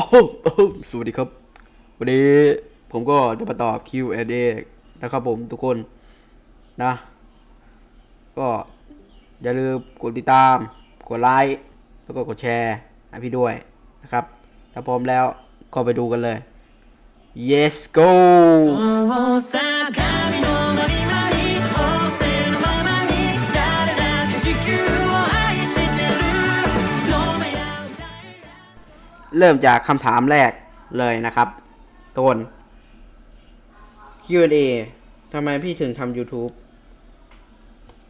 โอ้สวัสดีครับ วันนี้ผมก็จะมาตอบ Q&A นะครับผมทุกคนนะ ก็อย่าลืมกดติดตาม กดไลค์ แล้วก็กดแชร์ให้พี่ด้วยนะครับ ถ้าพร้อมแล้วก็ไปดูกันเลย yes go เริ่มจากคำถามแรกเลยนะครับต้น Q&A ทำไมพี่ถึงทำ YouTube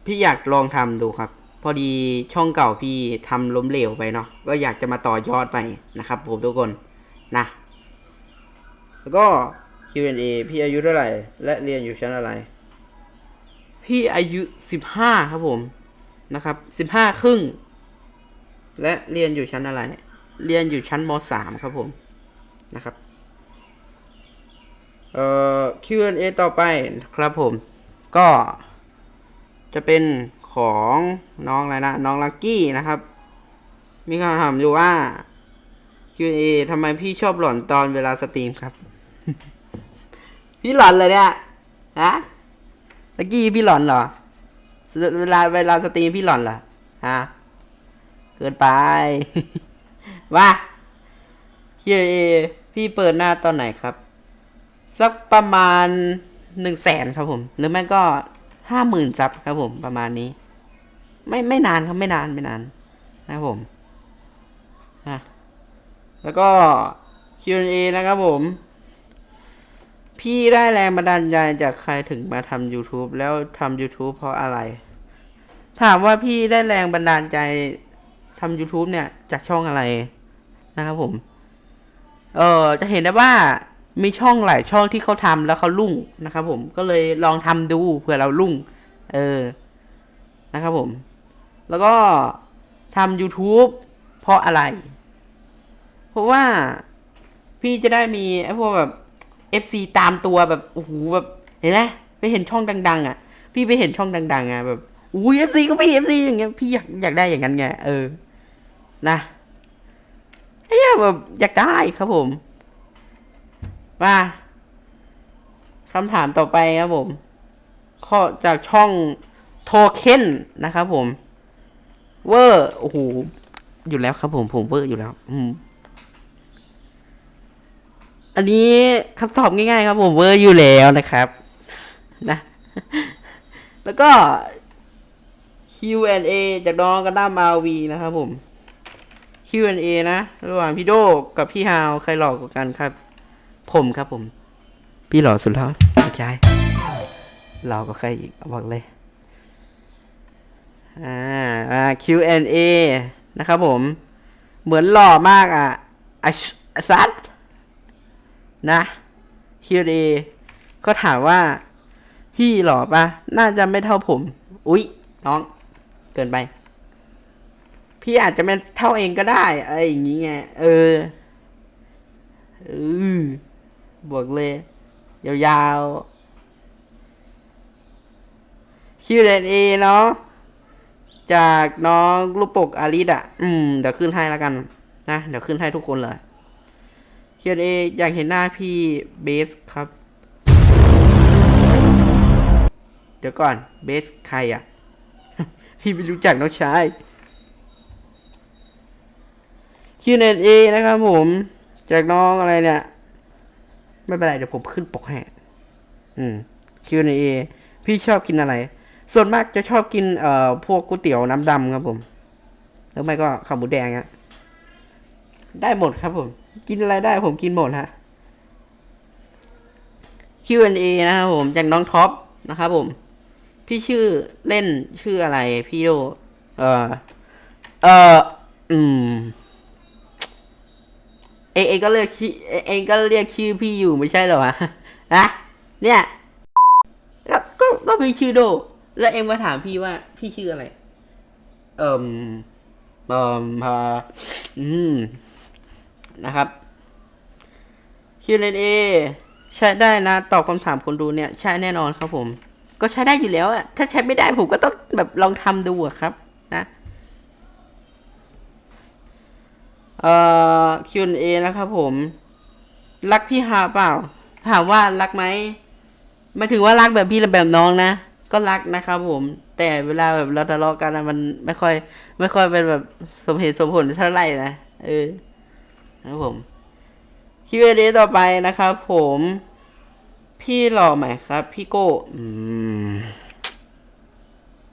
พี่อยากลองทำดูครับ พอดีช่องเก่าพี่ทำล้มเหลวไปเนาะก็อยากจะมาต่อยอดไปนะครับ ผมทุกคนนะ แล้วก็ Q&A พี่อายุเท่าไหร่ และเรียนอยู่ชั้นอะไร พี่อายุสิบห้าครับผมนะครับสิบห้าครึ่ง และเรียนอยู่ชั้นอะไร เรียนอยู่ชั้นมสามครับผมนะครับ เอ่อ Q&A ต่อไปครับผม ก็จะเป็นของน้องอะไรนะ น้องลักกี้นะครับ มีคำถามอยู่ว่า Q&A ทำไมพี่ชอบหลอนตอนเวลาสตรีมครับ พี่หลอนเลยเนี่ยฮะลักกี้พี่หลอนเหรอ เวลาเวลาสตรีมพี่หลอนเหรอฮะเกินไป ว่า Q&A พี่เปิดหน้าตอนไหนครับ สักประมาณหนึ่งแสนครับผม หรือไม่ก็ห้าหมื่นซับครับผมประมาณนี้ ไม่ไม่นานครับไม่นานไม่นาน นะครับผมนะแล้วก็ Q&A นะครับผม พี่ได้แรงบันดาลใจจากใครถึงมาทำ YouTube แล้วทำ YouTube เพราะอะไร ถามว่าพี่ได้แรงบันดาลใจทำ YouTube เนี่ย จากช่องอะไร นะครับผม เออจะเห็นได้ว่ามีช่องหลายช่องที่เขาทำแล้วเขารุ่งนะครับผมก็เลยลองทำดูเผื่อเรารุ่ง เออนะครับผม แล้วก็ทำ YouTube เพราะอะไร เพราะว่าพี่จะได้มีไอ้พวกแบบ FC ตามตัวแบบโอ้โหแบบเห็นไหมไปเห็นช่องดัง ๆ อะ พี่ไปเห็นช่องดัง ๆ อะแบบอุ้ย FC ก็ไป FC อย่างเงี้ยพี่อยากอยากได้อย่างนั้นไงเออ นะ เฮ้ยแบบอยากได้ครับผม มาคำถามต่อไปครับผมข้อจากช่องโทเค็นนะครับผม เวอร์โอ้โหอยู่แล้วครับผมผมเวอร์อยู่แล้ว อืมอันนี้คำตอบง่ายๆครับผมเวอร์อยู่แล้วนะครับ นะ แล้วก็ Q&A จากน้องกันด้ามาวีนะครับผม Q&A นะ ระหว่างพี่โดกับพี่ฮาวใครหลอกกว่ากันครับ ผมครับผม พี่หล่อสุดแล้วไม่ใช่หล่อกว่าใครอีกบอกเลย อ่าอ่า Q&A นะครับผม เหมือนหล่อมากอะอัชอัซัดนะ Q&A ก็ถามว่า พี่หล่อปะน่าจะไม่เท่าผม อุ๊ย น้อง เกินไป พี่อาจจะไม่เท่าเองก็ได้อะไรอย่างงี้ไงเออเออบวกเลย ยาวๆ Q&A เนาะจากน้องลูกปกอาริดอะ อืม เดี๋ยวขึ้นให้แล้วกัน นะ เดี๋ยวขึ้นให้ทุกคนเลย Q&A อยากเห็นหน้าพี่เบสครับ เดี๋ยวก่อน เบสใครอะ พี่ไม่รู้จักน้องชาย Q&A นะครับผม จากน้องอะไรเนี่ย ไม่เป็นไรเดี๋ยวผมขึ้นปกให้ อืม Q&A พี่ชอบกินอะไร ส่วนมากจะชอบกินเอ่อพวกก๋วยเตี๋ยวน้ำดำครับผม แล้วไม่ก็ข้าวหมูแดงอะได้หมดครับผม กินอะไรได้ผมกินหมดฮะ Q&A นะครับผม จากน้องท็อปนะครับผม พี่ชื่อเล่นชื่ออะไรพี่โดเออเอออืม องเองก็เรียกชื่อเองเองก็เรียกชื่อพี่อยู่ไม่ใช่เหรอวะนะเนี่ยก็ก็ก็มีชื่อโด แล้วเองมาถามพี่ว่า พี่ชื่ออะไร เอ่มเอ่มอ่าอืมนะครับ Q&A ใช้ได้นะ ตอบคำถามคนดูเนี่ย ใช้แน่นอนครับผม ก็ใช้ได้อยู่แล้วอะถ้าใช้ไม่ได้ผมก็ต้องแบบลองทำดูอะครับ นะ เอ่อ Q&A นะครับผม รักพี่ฮาเปล่า ถามว่ารักไหมไม่ถึงว่ารักแบบพี่หรือแบบน้องนะ ก็รักนะครับผม แต่เวลาแบบเราทะเลาะกันอะมันไม่ค่อย ไม่ค่อยเป็นแบบสมเหตุสมผลเท่าไหร่นะ เออนะครับผม Q&A ต่อไปนะครับผม พี่หล่อไหมครับ พี่โก้ อืม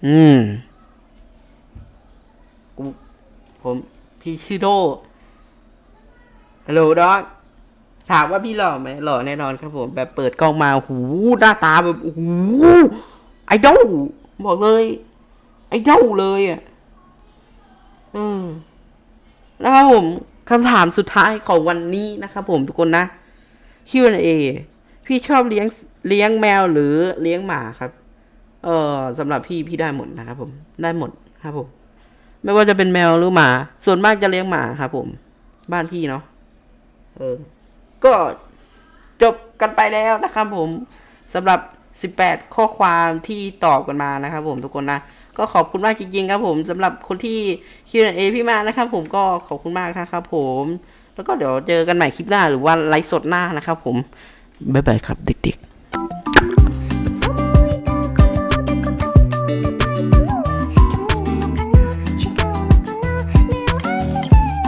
อืมผมพี่ชื่อโด ฮัลโหลด็อกถามว่าพี่หล่อไหมหล่อแน่นอนครับผม แบบเปิดกล้องมาหูหน้าตาแบบโอ้โหไอดอลบอกเลย ไอดอลเลยอะเออนะครับผมคำถามสุดท้ายของวันนี้นะครับผมทุกคนนะ Q&A พี่ชอบเลี้ยงเลี้ยงแมวหรือเลี้ยงหมาครับ เออสำหรับพี่พี่ได้หมดนะครับผมได้หมดครับผม ไม่ว่าจะเป็นแมวหรือหมา ส่วนมากจะเลี้ยงหมาครับผม บ้านพี่เนาะ เออ ก็จบกันไปแล้วนะครับผมสำหรับ 18 ข้อความที่ตอบกันมานะครับผมทุกคนนะ ก็ขอบคุณมากจริงๆครับผมสำหรับคนที่ Q&A พี่มานะครับผมก็ขอบคุณมากนะครับผม แล้วก็เดี๋ยวเจอกันใหม่คลิปหน้าหรือว่าไลฟ์สดหน้านะครับผม บ๊ายบายครับเด็กๆ